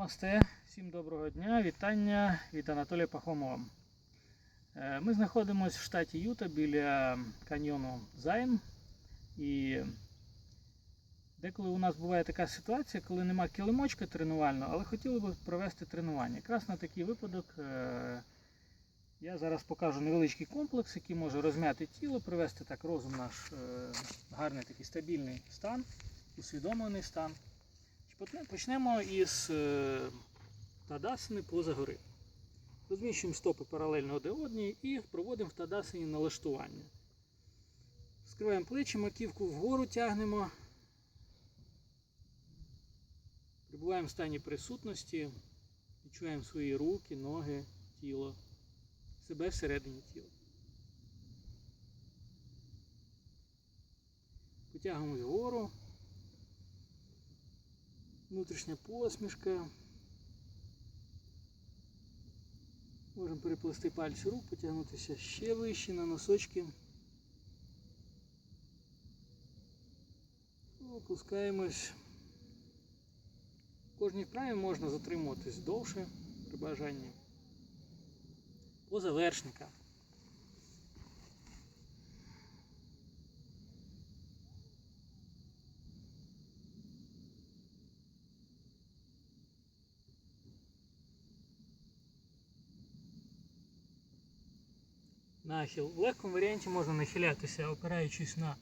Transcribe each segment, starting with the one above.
Намасте, всім доброго дня, вітання від Анатолія Пахомова. Е, Ми знаходимося в штаті Юта біля каньйону Зайн. І деколи у нас буває така ситуація, коли нема килимочка тренувального, але хотіли б провести тренування. Якраз на такий випадок е, я зараз покажу невеличкий комплекс, який може розм'яти тіло, привести так розум наш е, гарний такий стабільний стан, усвідомлений стан. Почне- Почнемо із е, тадасини поза гори. Розміщуємо стопи паралельно одне одній і проводимо в тадасині налаштування. Скриваємо плечі, маківку вгору тягнемо. Прибуваємо в стані присутності, відчуваємо свої руки, ноги, тіло, себе всередині тіла. Потягуємось вгору. Внутрішня посмішка. Можемо переплести пальці рук, потягнутися ще вище на носочки. Опускаємось. В кожній вправі можна затримуватись довше при бажанні. Поза вершника. Нахил. В легкому варіанті можна нахилятися, опираючись на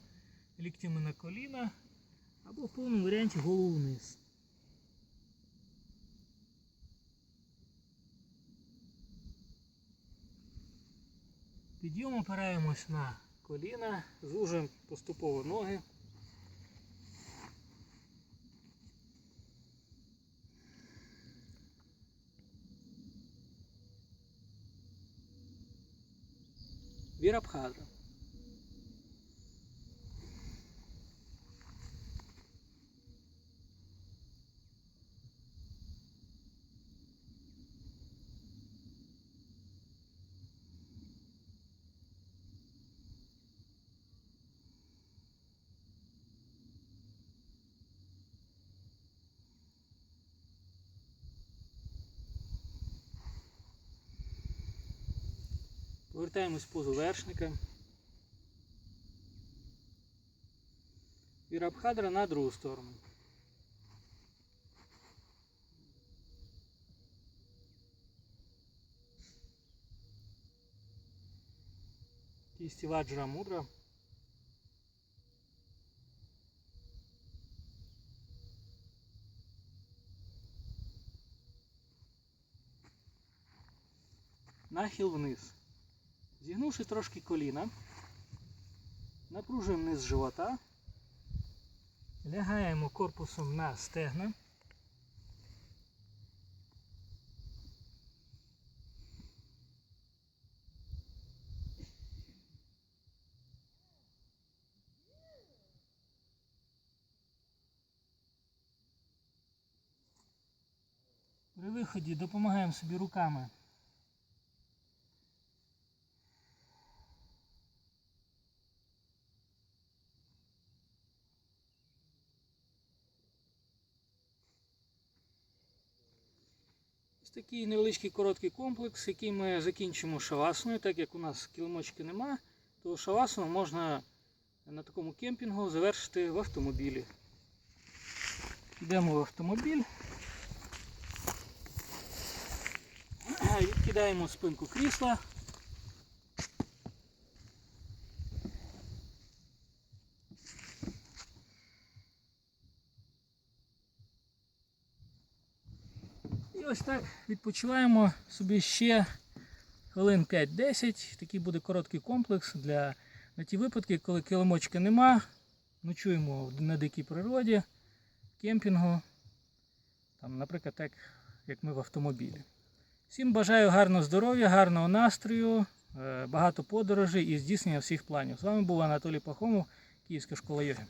ліктями на коліна, або в повному варіанті голову вниз. Підйом опираємось на коліна, зужуємо поступово ноги. Вірабхадра. Повертаємось в позу вершника. Вірабхадра на другу сторону. Кисти ваджра мудра. Нахил вниз. Зігнувши трошки коліна, напружуємо низ живота, лягаємо корпусом на стегна. При виході допомагаємо собі руками Ось такий невеличкий короткий комплекс, який ми закінчимо шавасною, Так як у нас килимочки нема, то шавасну можна на такому кемпінгу завершити в автомобілі. Йдемо в автомобіль. Відкидаємо спинку крісла. І ось так відпочиваємо собі ще хвилин 5-10. Такий буде короткий комплекс для на ті випадки, коли килимочка нема. Ночуємо на дикій природі, кемпінгу. Там, наприклад, так, як ми в автомобілі. Всім бажаю гарного здоров'я, гарного настрою, е, багато подорожей і здійснення всіх планів. З вами був Анатолій Пахомов, Київська школа йоги.